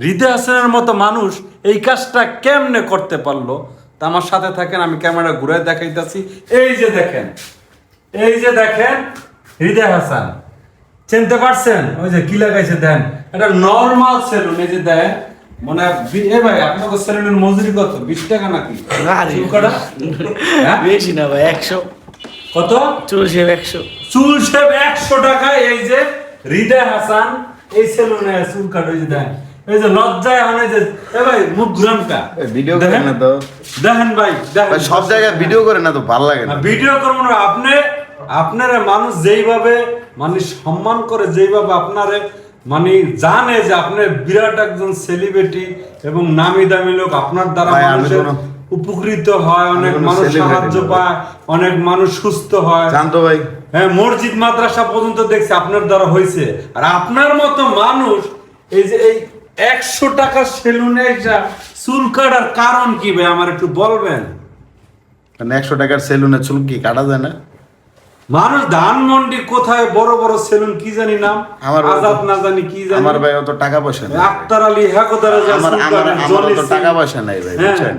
হৃদয় হাসানের মতো মানুষ এই কাজটা কেমনে করতে পারল? তা আমার সাথে থাকেন আমি ক্যামেরা ঘুরে দেখাইতেছি। এই যে দেখেন এই যে দেখেন হৃদয় হাসান চিনতে পারছেন? ওই যে কি লাগাইছে দেন। এটা নর্মাল সেলুন এই যে দেন। মানে এ ভাই আপনাকে সেলুনের মজুরি কত? বিশ টাকা নাকি। চুল? হ্যাঁ? বেশি না ভাই একশো। কত? চলছে একশো। চুল শেভ একশো টাকায় এই যে হৃদয় হাসান এই সেলুনে চুল কাটো যে দেন। এই যে লজ্জায় এখন এই যে এ ভাই মুখ ঘুরানটা ভিডিও না তো। দেখেন ভাই দেখেন। সব জায়গায় ভিডিও করে না তো ভালো লাগে না। ভিডিও না। আপনি আপনারা মানুষ যেইভাবে মানে সম্মান করে যেইভাবে আপনারে মানে জানে যে আপনি বিরাট একজন সেলিব্রিটি এবং নামি দামি লোক আপনার দ্বারা মানুষের উপকৃত হয় অনেক মানুষ সাহায্য পায় অনেক মানুষ সুস্থ হয়। জানতো ভাই। হ্যাঁ মসজিদ মাদ্রাসা পর্যন্ত দেখছি আপনার দ্বারা হয়েছে আর আপনার মতো মানুষ এই যে এই একশো টাকা সেলুনে চুল কাটার কারণ কি ভাই? আমার একটু বলবেন। মানে একশো টাকার সেলুনে চুল কি কাটা যায় না? মানুষ ধানমন্ডি কোথায় বড় বড় সেলুন কি জানি নাম? আমার আজাদ না জানি কি জানি। আমার ভাই অত টাকা পয়সা নাই। আক্তার আলী হ্যাকোদারে যা আমার আমার অত টাকা পয়সা নাই ভাই হ্যাঁ, বুঝছেন?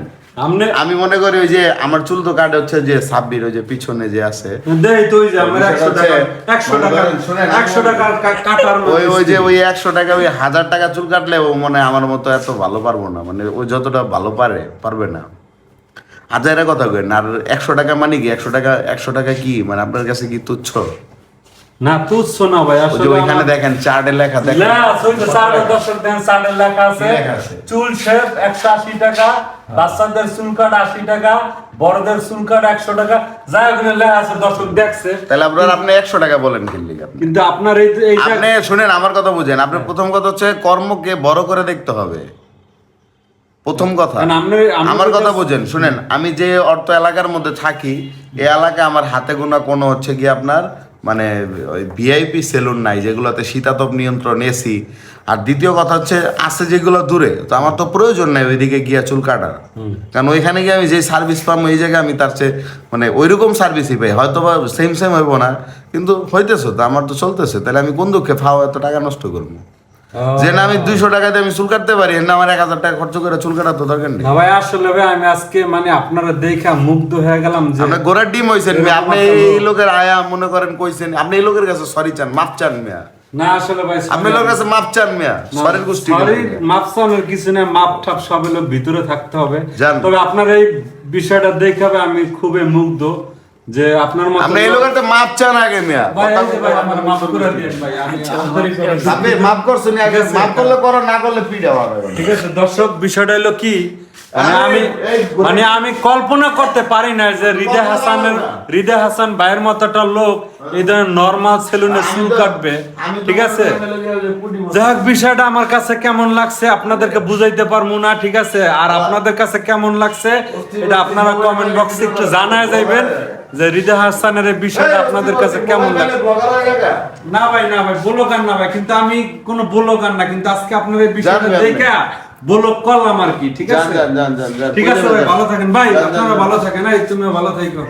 আমি মনে করি ওই যে আমার চুল তো কাটে হচ্ছে যে সাব্বির ওই যে পিছনে যে আছে। ওই ওই যে ওই একশো টাকা ওই হাজার টাকা চুল কাটলে ও মনে আমার মতো এত ভালো পারব না মানে ও যতটা ভালো পারে পারবে না। হাজারের কথা কেন আর একশো টাকা মানে কি? একশো টাকা একশো টাকা কি? মানে আপনার কাছে কি তুচ্ছ? না তুচ্ছ না ভাই আসলে ওইখানে দেখেন চার্টে লেখা দেখেন। না, দেন, লেখা আছে। চুল শেভ একশো আশি টাকা বাচ্চাদের চুল কাট আশি টাকা বড়দের চুল কাট একশো টাকা। যা ওখানে লেখা আছে দর্শক দেখছে। তাহলে আপনার আপনি একশো টাকা বলেন কিনলি কিন্তু আপনার এই আপনি শুনেন আমার কথা বুঝেন। আপনার প্রথম কথা হচ্ছে কর্মকে বড় করে দেখতে হবে। প্রথম কথা। আমার কথা বুঝেন শুনেন। আমি যে অর্থ এলাকার মধ্যে থাকি এই এলাকায় আমার হাতে গোনা কোনো হচ্ছে কি আপনার মানে ওই ভিআইপি সেলুন নাই যেগুলোতে শীতাতপ নিয়ন্ত্রণ এসি আর দ্বিতীয় কথা হচ্ছে আছে যেগুলো দূরে তো আমার তো প্রয়োজন নাই ওইদিকে গিয়া চুল কাটার। কারণ ওইখানে গিয়ে আমি যে সার্ভিস পাম ওই জায়গায় আমি তার চেয়ে মানে ওইরকম সার্ভিসই পাই। হয়তো বা সেম সেম হইব না কিন্তু হইতেছে তো আমার তো চলতেছে। তাহলে আমি কোন দুঃখে ফাও এত টাকা নষ্ট করব? যে না আমি দুইশো টাকাতে আমি চুল কাটতে পারি না আমার এক হাজার টাকা খরচ করে চুল কাটার তো দরকার নেই। ভাই আসলে ভাই আমি আজকে মানে আপনারা দেখা মুগ্ধ হয়ে গেলাম যে গোড়ার ডিম হয়েছেন আপনি এই লোকের আয়া মনে করেন কইছেন আপনি এই লোকের কাছে সরি চান মাপ চান মিয়া। না আসলে ভাই আপনি লোকের কাছে মাপ চান মিয়া সরের গোষ্ঠী সরি মাপসানোর কিছু না মাপ ঠাপ সব লোক ভিতরে থাকতে হবে। তবে আপনার এই বিষয়টা দেখে হবে আমি খুবই মুগ্ধ। যে আপনার মতো আপনি এই লোকের তো মাপ চান আগে মিয়া। ভাই ভাই আমার মাফ করে ভাই আমি আচ্ছা, মাপ করছেন আগে মাপ করলে করো না করলে পিড়া হবে ঠিক আছে দর্শক বিষয়টা হলো কি? মানে আমি মানে আমি কল্পনা করতে পারি না যে হৃদয় হাসানের হৃদয় হাসান ভাইয়ের মতো একটা লোক এই ধরনের নর্মাল সেলুনে চুল কাটবে। ঠিক আছে? যাই হোক বিষয়টা আমার কাছে কেমন লাগছে আপনাদেরকে বুঝাইতে পারব না ঠিক আছে? আর আপনাদের কাছে কেমন লাগছে এটা আপনারা কমেন্ট বক্সে একটু জানায় যাইবেন। যে হৃদয় হাসানের বিষয়টা আপনাদের কাছে কেমন লাগে? না। ভাই না ভাই বলো গান না ভাই কিন্তু আমি কোনো বলো গান না কিন্তু আজকে আপনার এই বিষয়টা দেখা বলো করলাম আর কি ঠিক আছে। ঠিক আছে ভাই ভালো থাকেন। ভাই আপনারা ভালো থাকেন। এই তুমিও ভালো থাকো